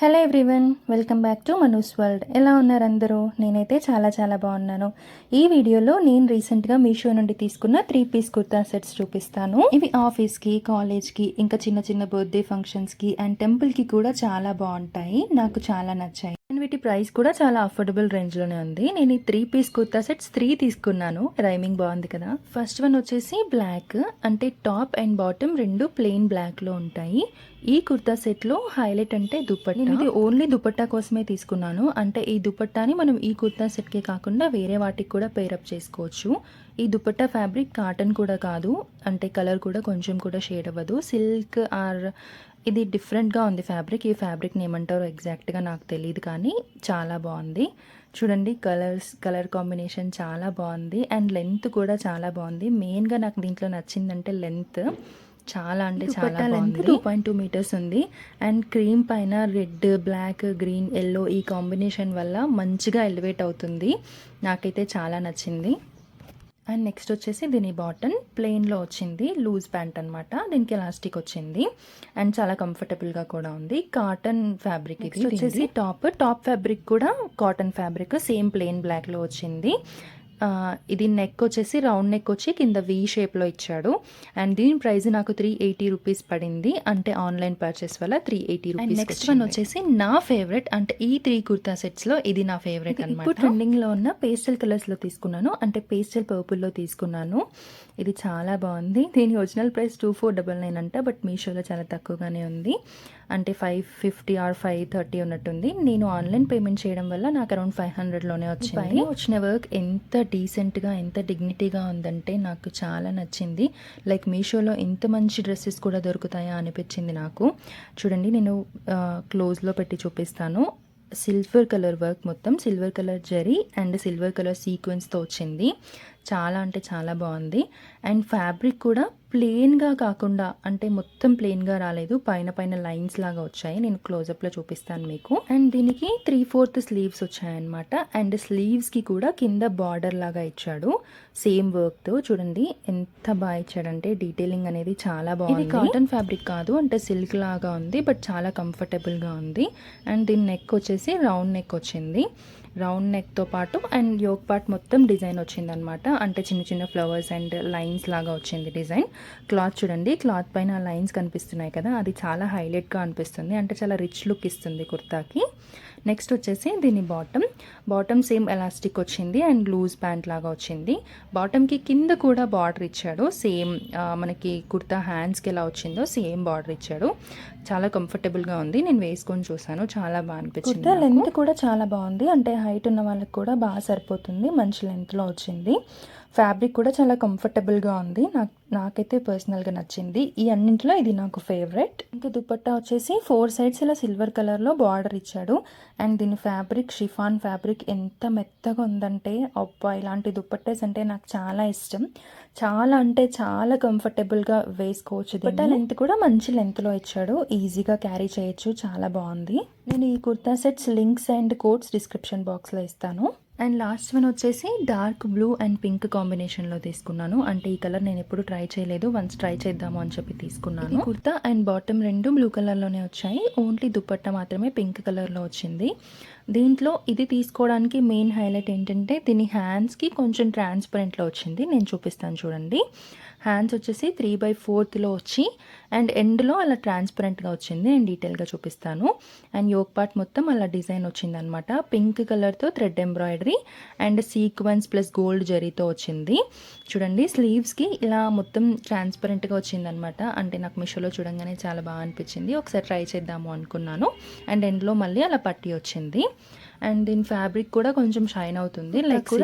Hello everyone welcome back to Manu's world ఎలా ఉన్నారు అందరూ? నేనైతే చాలా చాలా బాగున్నాను. ఈ వీడియోలో నేను రీసెంట్గా మీషో నుండి తీసుకున్న త్రీ పీస్ కుర్తా సెట్స్ చూపిస్తాను. ఇవి ఆఫీస్కి కాలేజ్కి ఇంకా చిన్న చిన్న బర్త్డే ఫంక్షన్స్కి అండ్ టెంపుల్కి కూడా చాలా బాగుంటాయి. నాకు చాలా నచ్చాయి. అండ్ వీటి ప్రైస్ కూడా చాలా అఫోర్డబుల్ రేంజ్లోనే ఉంది. నేను ఈ three piece kurta sets three తీసుకున్నాను. రైమింగ్ బాగుంది కదా. ఫస్ట్ వన్ వచ్చేసి బ్లాక్ అంటే టాప్ అండ్ బాటమ్ రెండు ప్లెయిన్ బ్లాక్లో ఉంటాయి. ఈ కుర్తా సెట్లో హైలైట్ అంటే దుపట్టా. నేను ఇది ఓన్లీ దుపట్టా కోసమే తీసుకున్నాను. అంటే ఈ దుపట్టాని మనం ఈ కుర్తా సెట్కే కాకుండా వేరే వాటికి కూడా పేరప్ చేసుకోవచ్చు. ఈ దుపట్టా ఫ్యాబ్రిక్ కాటన్ కూడా కాదు. అంటే కలర్ కూడా కొంచెం కూడా షేడ్ అవ్వదు. సిల్క్ ఆర్ ఇది డిఫరెంట్గా ఉంది ఫ్యాబ్రిక్. ఈ ఫ్యాబ్రిక్ని ఏమంటారో ఎగ్జాక్ట్గా నాకు తెలియదు కానీ చాలా బాగుంది. చూడండి కలర్స్ కలర్ కాంబినేషన్ చాలా బాగుంది. అండ్ లెంత్ కూడా చాలా బాగుంది. మెయిన్గా నాకు దీంట్లో నచ్చిందంటే లెంత్. చాలా అంటే చాలా length two point two meters ఉంది. అండ్ క్రీమ్ పైన రెడ్ బ్లాక్ గ్రీన్ ఎల్లో ఈ కాంబినేషన్ వల్ల మంచిగా ఎలివేట్ అవుతుంది. నాకైతే చాలా నచ్చింది. అండ్ నెక్స్ట్ వచ్చేసి దీని బాటన్ ప్లెయిన్లో వచ్చింది లూజ్ ప్యాంట్ అనమాట దీనికి ఎలాస్టిక్ వచ్చింది. అండ్ చాలా కంఫర్టబుల్గా కూడా ఉంది. కాటన్ ఫ్యాబ్రిక్ ఇది వచ్చేసి టాప్. టాప్ ఫ్యాబ్రిక్ కూడా కాటన్ ఫ్యాబ్రిక్ సేమ్ ప్లెయిన్ బ్లాక్లో వచ్చింది. ఇది నెక్ వచ్చేసి రౌండ్ నెక్ వచ్చి కింద వి షేప్లో ఇచ్చాడు. అండ్ దీని ప్రైస్ నాకు త్రీ ఎయిటీ రూపీస్ పడింది. అంటే ఆన్లైన్ పర్చేస్ వల్ల three eighty rupees next one వచ్చేసి నా ఫేవరెట్ అంటే ఈ త్రీ కుర్తా సెట్స్లో ఇది నా ఫేవరెట్ అనమాట ట్రెండింగ్లో ఉన్న పేస్టల్ కలర్స్లో తీసుకున్నాను. అంటే పేస్టల్ పర్పుల్లో తీసుకున్నాను. ఇది చాలా బాగుంది. దీని original price two four double nine అంట బట్ మీషోలో చాలా తక్కువగానే ఉంది. అంటే five fifty or five thirty ఉన్నట్టుంది. నేను ఆన్లైన్ పేమెంట్ చేయడం వల్ల నాకు అరౌండ్ ఫైవ్ హండ్రెడ్లోనే వచ్చింది. వచ్చిన వర్క్ ఎంత డీసెంట్గా ఎంత డిగ్నిటీగా ఉందంటే నాకు చాలా నచ్చింది. లైక్ మీషోలో ఇంత మంచి డ్రెస్సెస్ కూడా దొరుకుతాయా అనిపించింది నాకు. చూడండి నేను క్లోజ్లో పెట్టి చూపిస్తాను. సిల్వర్ కలర్ వర్క్ మొత్తం silver colour zari and silver colour సీక్వెన్స్తో వచ్చింది. చాలా అంటే చాలా బాగుంది. అండ్ ఫ్యాబ్రిక్ కూడా ప్లెయిన్గా కాకుండా అంటే మొత్తం ప్లెయిన్గా రాలేదు. పైన పైన లైన్స్ లాగా వచ్చాయి. నేను క్లోజప్లో చూపిస్తాను మీకు. అండ్ దీనికి త్రీ ఫోర్త్ స్లీవ్స్ వచ్చాయన్నమాట. అండ్ స్లీవ్స్కి కూడా కింద బార్డర్ లాగా ఇచ్చాడు. సేమ్ వర్క్తో చూడండి. ఎంత బాగా ఇచ్చాడంటే డీటెయిలింగ్ అనేది చాలా బాగుంది. కాటన్ ఫ్యాబ్రిక్ కాదు. అంటే సిల్క్ లాగా ఉంది బట్ చాలా కంఫర్టబుల్గా ఉంది. అండ్ దీని నెక్ వచ్చేసి రౌండ్ నెక్ వచ్చింది. రౌండ్ నెక్తో పాటు అండ్ యోగ్ పార్ట్ మొత్తం డిజైన్ వచ్చింది అనమాట అంటే చిన్న చిన్న ఫ్లవర్స్ అండ్ లైన్స్ లాగా వచ్చింది డిజైన్. క్లాత్ చూడండి క్లాత్ పైన లైన్స్ కనిపిస్తున్నాయి కదా అది చాలా హైలైట్గా అనిపిస్తుంది. అంటే చాలా రిచ్ లుక్ ఇస్తుంది కుర్తాకి. నెక్స్ట్ వచ్చేసి దీని బాటమ్ బాటమ్ సేమ్ ఎలాస్టిక్ వచ్చింది అండ్ లూజ్ ప్యాంట్ లాగా వచ్చింది. బాటమ్కి కింద కూడా బార్డర్ ఇచ్చాడు. సేమ్ మనకి కుర్తా హ్యాండ్స్కి ఎలా వచ్చిందో సేమ్ బార్డర్ ఇచ్చాడు. చాలా కంఫర్టబుల్గా ఉంది. నేను వేసుకొని చూసాను చాలా బాగా అనిపించింది లెంత్ కూడా చాలా బాగుంది. అంటే హైట్ ఉన్న వాళ్ళకి కూడా బాగా సరిపోతుంది. మంచి లెంత్లో వచ్చింది. ఫ్యాబ్రిక్ కూడా చాలా కంఫర్టబుల్గా ఉంది. నాకు నాకైతే పర్సనల్గా నచ్చింది. ఈ అన్నింటిలో ఇది నాకు ఫేవరెట్. ఇంకా దుపట్టా వచ్చేసి ఫోర్ సైడ్స్ ఇలా సిల్వర్ కలర్లో బార్డర్ ఇచ్చాడు. అండ్ దీని ఫ్యాబ్రిక్ షిఫాన్ ఫ్యాబ్రిక్ ఎంత మెత్తగా ఉందంటే అబ్బా! ఇలాంటి దుప్పట్టేస్ అంటే నాకు చాలా ఇష్టం. చాలా అంటే చాలా కంఫర్టబుల్గా వేసుకోవచ్చు దుపట్టా లెంత్ కూడా మంచి లెంత్లో ఇచ్చాడు. ఈజీగా క్యారీ చేయొచ్చు. చాలా బాగుంది. నేను ఈ kurta sets links and codes description బాక్స్లో ఇస్తాను. అండ్ లాస్ట్ వన్ వచ్చేసి డార్క్ బ్లూ అండ్ పింక్ కాంబినేషన్లో తీసుకున్నాను. అంటే ఈ కలర్ నేను ఎప్పుడు ట్రై చేయలేదు. వన్స్ ట్రై చేద్దాము అని చెప్పి తీసుకున్నాను. కుర్తా అండ్ బాటమ్ రెండు బ్లూ కలర్లోనే వచ్చాయి. ఓన్లీ దుపట్టా మాత్రమే పింక్ కలర్లో వచ్చింది. దీంట్లో ఇది తీసుకోవడానికి మెయిన్ హైలైట్ ఏంటంటే దీని హ్యాండ్స్కి కొంచెం ట్రాన్స్పరెంట్లో వచ్చింది. నేను చూపిస్తాను చూడండి. హ్యాండ్స్ వచ్చేసి త్రీ బై ఫోర్త్లో వచ్చి అండ్ ఎండ్లో అలా ట్రాన్స్పరెంట్గా వచ్చింది. నేను డీటెయిల్గా చూపిస్తాను. అండ్ యోగ్ పార్ట్ మొత్తం అలా డిజైన్ వచ్చిందనమాట. పింక్ కలర్తో thread embroidery and sequence plus gold జరీతో వచ్చింది. చూడండి స్లీవ్స్కి ఇలా మొత్తం ట్రాన్స్పరెంట్గా వచ్చిందనమాట. అంటే నాకు మిషోలో చూడంగానే చాలా బాగా అనిపించింది. ఒకసారి ట్రై చేద్దాము అనుకున్నాను. అండ్ ఎండ్లో మళ్ళీ అలా పట్టి వచ్చింది. అండ్ దీని ఫ్యాబ్రిక్ కూడా కొంచెం షైన్ అవుతుంది. లైక్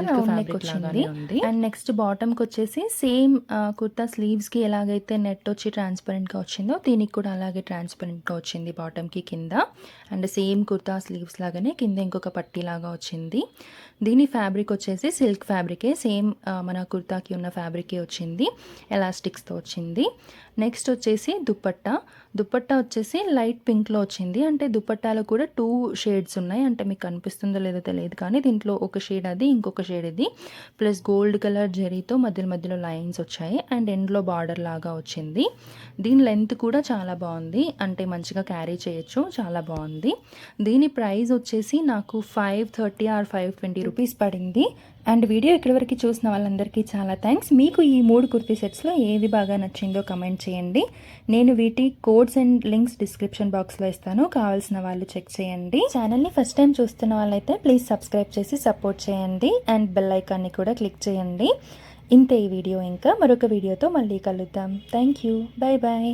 వచ్చింది. అండ్ నెక్స్ట్ బాటమ్కి వచ్చేసి సేమ్ కుర్తా స్లీవ్స్కి ఎలాగైతే నెట్ వచ్చి ట్రాన్స్పరెంట్గా వచ్చిందో దీనికి కూడా అలాగే ట్రాన్స్పరెంట్గా వచ్చింది బాటమ్కి కింద. అండ్ సేమ్ కుర్తా స్లీవ్స్ లాగానే కింద ఇంకొక పట్టీ లాగా వచ్చింది. దీని ఫ్యాబ్రిక్ వచ్చేసి సిల్క్ ఫ్యాబ్రికే సేమ్ మన కుర్తాకి ఉన్న ఫ్యాబ్రికే వచ్చింది. ఎలాస్టిక్స్తో వచ్చింది. నెక్స్ట్ వచ్చేసి దుప్పట్టా. దుపట్టా వచ్చేసి లైట్ పింక్లో వచ్చింది. అంటే దుపట్టాలో కూడా టూ షేడ్స్ ఉన్నాయి. అంటే మీకు కనిపిస్తుందో లేదో తెలియదు కానీ దీంట్లో ఒక షేడ్ అది ఇంకొక షేడ్ ఇది. ప్లస్ గోల్డ్ కలర్ జరీతో మధ్యలో మధ్యలో లైన్స్ వచ్చాయి. అండ్ ఎండ్లో బార్డర్ లాగా వచ్చింది. దీని లెంత్ కూడా చాలా బాగుంది. అంటే మంచిగా క్యారీ చేయొచ్చు. చాలా బాగుంది. దీని ప్రైస్ వచ్చేసి నాకు five thirty or five twenty rupees పడింది. అండ్ వీడియో ఇక్కడి వరకు చూసిన వాళ్ళందరికీ చాలా థ్యాంక్స్. మీకు ఈ మూడు కుర్తీ సెట్స్లో ఏది బాగా నచ్చిందో కమెంట్ చేయండి. నేను వీటి కోడ్స్ అండ్ లింక్స్ డిస్క్రిప్షన్ బాక్స్లో ఇస్తాను. కావాల్సిన వాళ్ళు చెక్ చేయండి. ఛానల్ని ఫస్ట్ టైం చూస్తున్న వాళ్ళైతే ప్లీజ్ సబ్స్క్రైబ్ చేసి సపోర్ట్ చేయండి. అండ్ బెల్ ఐకాన్ని కూడా క్లిక్ చేయండి. ఇంతే ఈ వీడియో ఇంకా. మరొక వీడియోతో మళ్ళీ కలుద్దాం. Thank you. Bye bye